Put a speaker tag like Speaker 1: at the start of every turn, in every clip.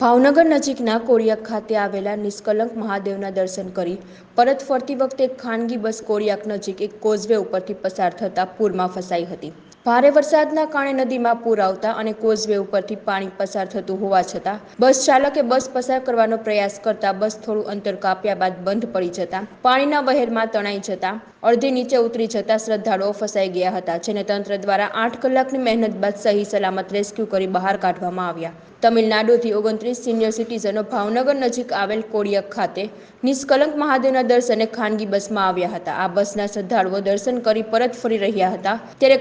Speaker 1: ભાવનગર નજીકના કોળિયાક ખાતે આવેલા નિષ્કલંક મહાદેવના દર્શન કરી પરત ફરતી વખતે ખાનગી બસ કોળિયાક નજીક એક કોઝવે ઉપરથી પસાર થતાં પૂરમાં ફસાઈ હતી. ભારે વરસાદના કારણે નદીમાં પૂર આવતા અને કોઝવે ઉપરથી પાણી પસાર થતું હોવા છતાં, બસ ચાલકે બસ પસાર કરવાનો પ્રયાસ કરતા બસ થોડું અંતર કાપ્યા બાદ બંધ પડી જતા, પાણીના વહેરમાં તણાઈ જતા, અડધી નીચે ઉતરી જતા શ્રદ્ધાળુઓ ફસાઈ ગયા હતા, જેને તંત્ર દ્વારા આઠ કલાકની મહેનત બાદ સહી સલામત રેસ્ક્યુ કરી બહાર કાઢવામાં આવ્યા. તમિલનાડુથી ઓગણત્રીસ સિનિયર સિટીઝનો ભાવનગર નજીક આવેલ કોડિયક ખાતે નિષ્કલંક મહાદેવના દર્શને ખાનગી બસમાં આવ્યા હતા. આ બસના શ્રદ્ધાળુઓ દર્શન કરી પરત ફરી રહ્યા હતા. ત્યારે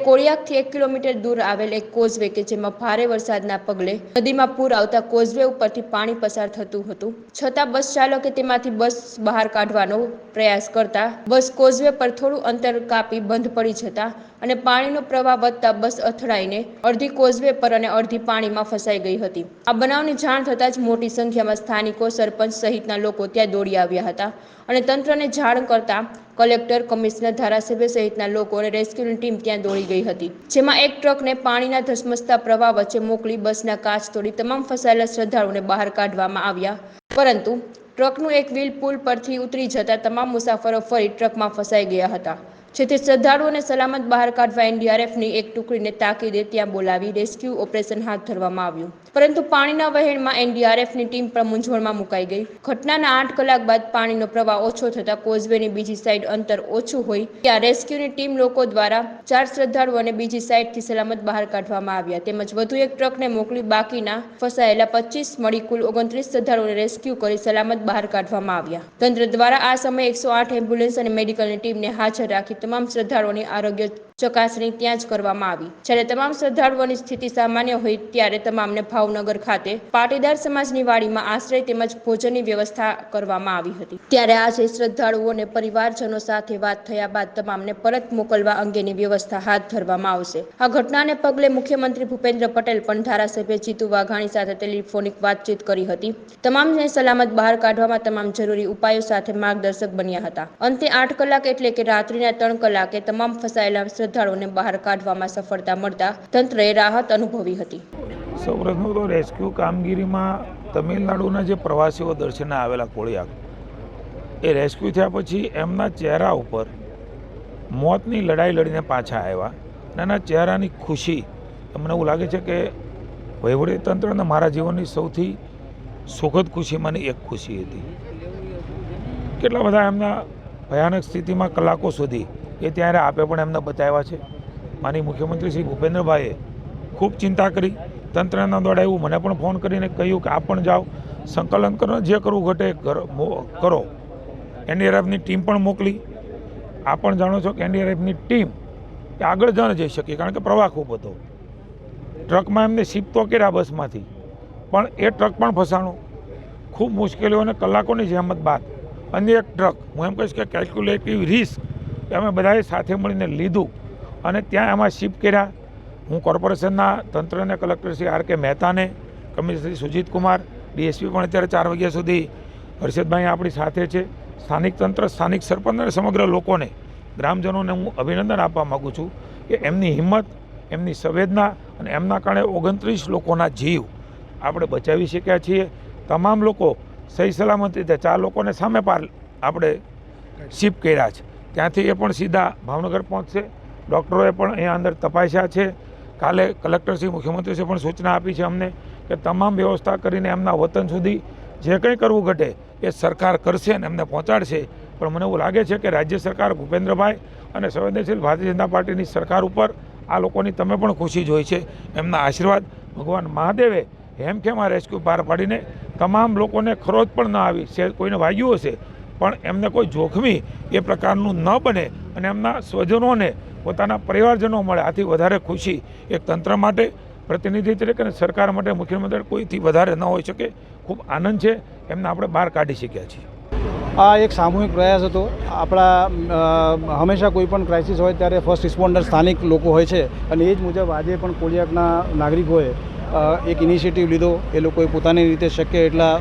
Speaker 1: એક કિલોમીટર દૂર આવેલ એક કોઝવે કે જેમાં ભારે વરસાદના પગલે નદીમાં પૂર આવતા કોઝવે ઉપરથી પાણી પસાર થતું હતું. છતાં બસ ચાલકે તેમાંથી બસ બહાર કાઢવાનો પ્રયાસ કરતા બસ કોઝવે પર થોડું અંતર કાપી બંધ પડી જતા અને પાણીનો પ્રવાહ વધતા બસ અથડાઈને અડધી કોઝવે પર અને અડધી પાણીમાં ફસાઈ ગઈ હતી. આ બનાવની જાણ થતાં જ મોટી સંખ્યામાં સ્થાનિકો, સરપંચ સહિતના લોકો ત્યાં દોડી આવ્યા હતા અને તંત્રને જાણ કરતા કલેક્ટર, કમિશનર, ધારાસભ્ય સહિતના લોકો અને રેસ્ક્યુની ટીમ ત્યાં દોડી ગઈ હતી. જેમાં એક ટ્રકને પાણીના ધસમસતા પ્રવાહ વચ્ચે મોકલી બસના કાચ તોડી તમામ ફસાયેલા શ્રદ્ધાળુઓને બહાર કાઢવામાં આવ્યા. પરંતુ ટ્રકનું એક વ્હીલ પુલ પરથી ઉતરી જતા તમામ મુસાફરો ફરી ટ્રકમાં ફસાઈ ગયા હતા. જેથી શ્રદ્ધાળુઓને સલામત બહાર કાઢવા એનડીઆરએફની એક ટુકડીને તાકીદે ત્યાં બોલાવી રેસ્ક્યુ ઓપરેશન હાથ ધરવામાં આવ્યું. પરંતુ પાણીના વહેણમાં એનડીઆરએફની ટીમ પણ મૂંઝવણમાં મુકાઈ ગઈ. ઘટનાના આઠ કલાક બાદ પાણીનો પ્રવાહ ઓછો થતાં કોઝવેની બીજી સાઈડ અંતર ઓછું હોય ત્યાં રેસ્ક્યુની ટીમ લોકો દ્વારા ચાર શ્રદ્ધાળુઓને બીજી સાઈડથી સલામત બહાર કાઢવામાં આવ્યા. તેમજ વધુ એક ટ્રકને મોકલી બાકીના ફસાયેલા પચીસ મળી કુલ ઓગણત્રીસ શ્રદ્ધાળુઓને રેસ્ક્યુ કરી સલામત બહાર કાઢવામાં આવ્યા. તંત્ર દ્વારા આ સમયે એકસો આઠ એમ્બ્યુલન્સ અને મેડિકલની ટીમને હાજર રાખી તમામ શ્રદ્ધાળુઓની આરોગ્ય ચકાસણી ત્યાં જ કરવામાં આવી. જ્યારે તમામ શ્રદ્ધાળુઓની સ્થિતિ સામાન્ય હોય ત્યારે તમામને ભાવનગર ખાતે પાટીદાર સમાજની વાડીમાં આશ્રય તેમજ ભોજનની વ્યવસ્થા કરવામાં આવી હતી. ત્યારે આજે શ્રદ્ધાળુઓને પરિવારજનો સાથે વાત થયા બાદ તમામને પરત મોકલવા અંગેની વ્યવસ્થા હાથ ધરવામાં આવશે. આ ઘટનાને પગલે મુખ્યમંત્રી ભૂપેન્દ્ર પટેલ પણ ધારાસભ્ય જીતુ વાઘાણી સાથે ટેલિફોનિક વાતચીત કરી હતી. તમામને સલામત બહાર કાઢવામાં તમામ જરૂરી ઉપાયો સાથે માર્ગદર્શક બન્યા હતા. અંતે આઠ કલાક એટલે કે રાત્રિના ત્રણ કલાકે તમામ ફસાયેલા શ્રદ્ધાળુઓને બહાર કાઢવામાં સફળતા મળતા તંત્રએ રાહત અનુભવી હતી.
Speaker 2: સૌપ્રથમ તો રેસ્ક્યુ કામગીરીમાં તમિલનાડુના જે પ્રવાસીઓ દર્શને આવેલા કોળિયા એ રેસ્ક્યુ થયા પછી એમના ચહેરા ઉપર મોતની લડાઈ લડીને પાછા આવ્યા અને એના ચહેરાની ખુશી તમને એવું લાગે છે કે વહીવટી તંત્ર અને મારા જીવનની સૌથી સુખદ ખુશીમાંની એક ખુશી હતી. કેટલા બધા એમના ભયાનક સ્થિતિમાં કલાકો સુધી એ ત્યારે આપે પણ એમને બતાવ્યા છે. માની મુખ્યમંત્રી શ્રી ભૂપેન્દ્રભાઈએ ખૂબ ચિંતા કરી, તંત્રના એવું મને પણ ફોન કરીને કહ્યું કે આપ પણ જાઓ, સંકલન કરો, જે કરવું ઘટે કરો એનડીઆરએફની ટીમ પણ મોકલી. આપ પણ જાણો છો કે એનડીઆરએફની ટીમ એ આગળ જ જઈ શકી, કારણ કે પ્રવાહ ખૂબ હતો. ટ્રકમાં એમને શિફ્ટ તો કર્યા બસમાંથી. પણ એ ટ્રક પણ ફસાણું. ખૂબ મુશ્કેલીઓ અને કલાકોની જહેમત બાદ. અન્ય એક ટ્રક, હું એમ કહીશ કે કેલ્ક્યુલેટિવ રિસ્ક અમે બધાએ સાથે મળીને લીધું અને ત્યાં એમાં શિફ્ટ કર્યા. હું કોર્પોરેશનના તંત્રને, કલેક્ટર શ્રી આર કે મહેતાને, કમિશનર શ્રી સુજીત કુમાર, ડીએસપી પણ અત્યારે ચાર વાગ્યા સુધી હર્ષદભાઈ આપણી સાથે છે. સ્થાનિક તંત્ર, સ્થાનિક સરપંચ અને સમગ્ર લોકોને, ગ્રામજનોને હું અભિનંદન આપવા માગું છું કે એમની હિંમત, એમની સંવેદના અને એમના કારણે ઓગણત્રીસ લોકોના જીવ આપણે બચાવી શક્યા છીએ. તમામ લોકો સહી સલામત રીતે ચાર લોકોને સામે પાર આપણે શિફ્ટ કર્યા છે. ત્યાંથી એ પણ સીધા ભાવનગર પહોંચશે. ડૉક્ટરોએ પણ અહીંયા અંદર તપાસ્યા છે. કાલે કલેક્ટરશ્રી મુખ્યમંત્રીશ્રીએ પણ સૂચના આપી છે અમને કે તમામ વ્યવસ્થા કરીને એમના વતન સુધી જે કંઈ કરવું ઘટે એ સરકાર કરશે અને એમને પહોંચાડશે. પણ મને એવું લાગે છે કે રાજ્ય સરકાર, ભૂપેન્દ્રભાઈ અને સંવેદનશીલ ભારતીય જનતા પાર્ટીની સરકાર ઉપર આ લોકોની તમે પણ ખુશી જોઈ છે. એમના આશીર્વાદ ભગવાન મહાદેવે હેમખેમા રેસ્ક્યુ પાર પાડીને તમામ લોકોને ખરોચ પણ ન આવી. કોઈને વાગ્યું હશે પણ એમને કોઈ જોખમી એ પ્રકારનું ન બને અને એમના સ્વજનોને પોતાના પરિવારજનો મળે. આથી વધારે ખુશી એક તંત્ર માટે, પ્રતિનિધિ તરીકે અને સરકાર માટે મુખ્યમંત્રી કોઈથી વધારે ન હોઈ શકે. ખૂબ આનંદ છે. એમને આપણે બહાર કાઢી શક્યા છીએ.
Speaker 3: આ એક સામૂહિક પ્રયાસ હતો. આપણા હંમેશા કોઈ પણ ક્રાઇસિસ હોય ત્યારે ફર્સ્ટ રિસ્પોન્ડર સ્થાનિક લોકો હોય છે. અને એ જ મુજબ આજે પણ કોળિયાકના નાગરિકોએ એક ઇનિશિયેટિવ લીધો. એ લોકોએ પોતાની રીતે શક્ય એટલા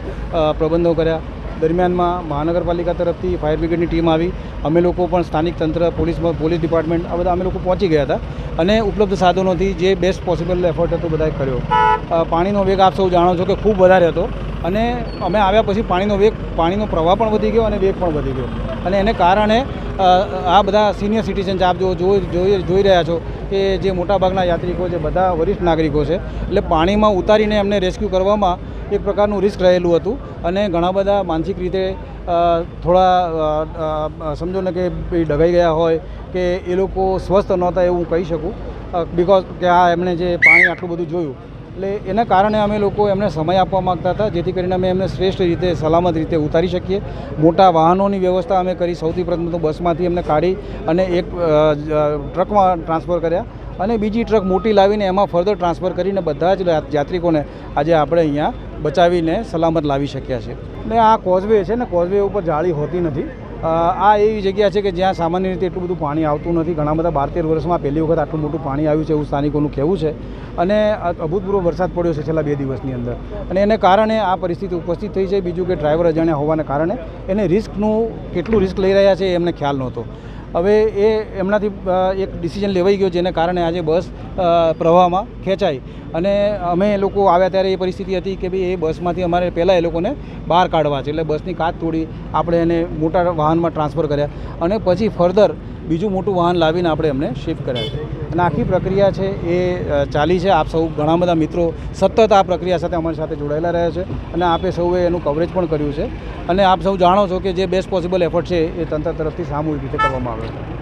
Speaker 3: પ્રબંધો કર્યા. દરમિયાનમાં મહાનગરપાલિકા તરફથી ફાયર બ્રિગેડની ટીમ આવી. અમે લોકો પણ સ્થાનિક તંત્ર, પોલીસ પોલીસ ડિપાર્ટમેન્ટ, આ બધા અમે લોકો પહોંચી ગયા હતા અને ઉપલબ્ધ સાધનોથી જે બેસ્ટ પોસિબલ એફર્ટ હતો બધાએ કર્યો. પાણીનો વેગ આપ સૌ જાણો છો કે ખૂબ વધારે હતો અને અમે આવ્યા પછી પાણીનો વેગ, પાણીનો પ્રવાહ પણ વધી ગયો અને વેગ પણ વધી ગયો. અને એને કારણે આ બધા સિનિયર સિટીઝન આપ જો, જોઈ જોઈ જોઈ રહ્યા છો કે જે મોટાભાગના યાત્રિકો છે, બધા વરિષ્ઠ નાગરિકો છે, એટલે પાણીમાં ઉતારીને એમને રેસ્ક્યુ કરવામાં એક પ્રકારનું રિસ્ક રહેલું હતું. અને ઘણા બધા માનસિક રીતે થોડા સમજો ને કે ડગાઈ ગયા હોય કે એ લોકો સ્વસ્થ નહોતા એવું કહી શકું. બિકોઝ કે આ એમણે જે પાણી આટલું બધું જોયું એટલે એના કારણે અમે લોકો એમને સમય આપવા માગતા હતા, જેથી કરીને અમે એમને શ્રેષ્ઠ રીતે, સલામત રીતે ઉતારી શકીએ. મોટા વાહનોની વ્યવસ્થા અમે કરી, સૌથી પ્રથમ તો બસમાંથી એમને કાઢી અને એક ટ્રકમાં ટ્રાન્સફર કર્યા. અને બીજી ટ્રક મોટી લાવીને એમાં ફર્ધર ટ્રાન્સફર કરીને બધા જ યાત્રિકોને આજે આપણે અહીંયા બચાવીને સલામત લાવી શક્યા છે. ને આ કોઝવે છે ને કોઝવે ઉપર જાળી હોતી નથી. આ એવી જગ્યા છે કે જ્યાં સામાન્ય રીતે એટલું બધું પાણી આવતું નથી. ઘણા બધા બાર તેર વર્ષમાં પહેલી વખત આટલું મોટું પાણી આવ્યું છે એવું સ્થાનિકોનું કહેવું છે. અને અભૂતપૂર્વ વરસાદ પડ્યો છે છેલ્લા બે દિવસની અંદર. અને એને કારણે આ પરિસ્થિતિ ઉપસ્થિત થઈ છે. બીજું કે ડ્રાઈવર અજાણ્યા હોવાને કારણે એને રિસ્કનું, કેટલું રિસ્ક લઈ રહ્યા છે એમને ખ્યાલ નહોતો. હવે એ એમનાથી એક ડિસિઝન લેવાઈ ગયો જેને કારણે આજે બસ પ્રવાહમાં ખેંચાઈ. અને અમે લોકો આવ્યા ત્યારે એ પરિસ્થિતિ હતી કે ભાઈ એ બસમાંથી અમારે પહેલાં એ લોકોને બહાર કાઢવા છે. એટલે બસની કાચ તોડી આપણે એને મોટા વાહનમાં ટ્રાન્સફર કર્યા. અને પછી ફર્ધર બીજું મોટું વાહન લાવીને આપણે એમને શિફ્ટ કર્યા છે. અને આખી પ્રક્રિયા છે એ ચાલી છે. આપ સૌ ઘણા બધા મિત્રો સતત આ પ્રક્રિયા સાથે અમારી સાથે જોડાયેલા રહ્યા છે અને આપે સૌએ એનું કવરેજ પણ કર્યું છે. અને આપ સૌ જાણો છો કે જે બેસ્ટ પોસિબલ એફર્ટ છે એ તંત્ર તરફથી સામૂહિક રીતે કરવામાં આવે છે.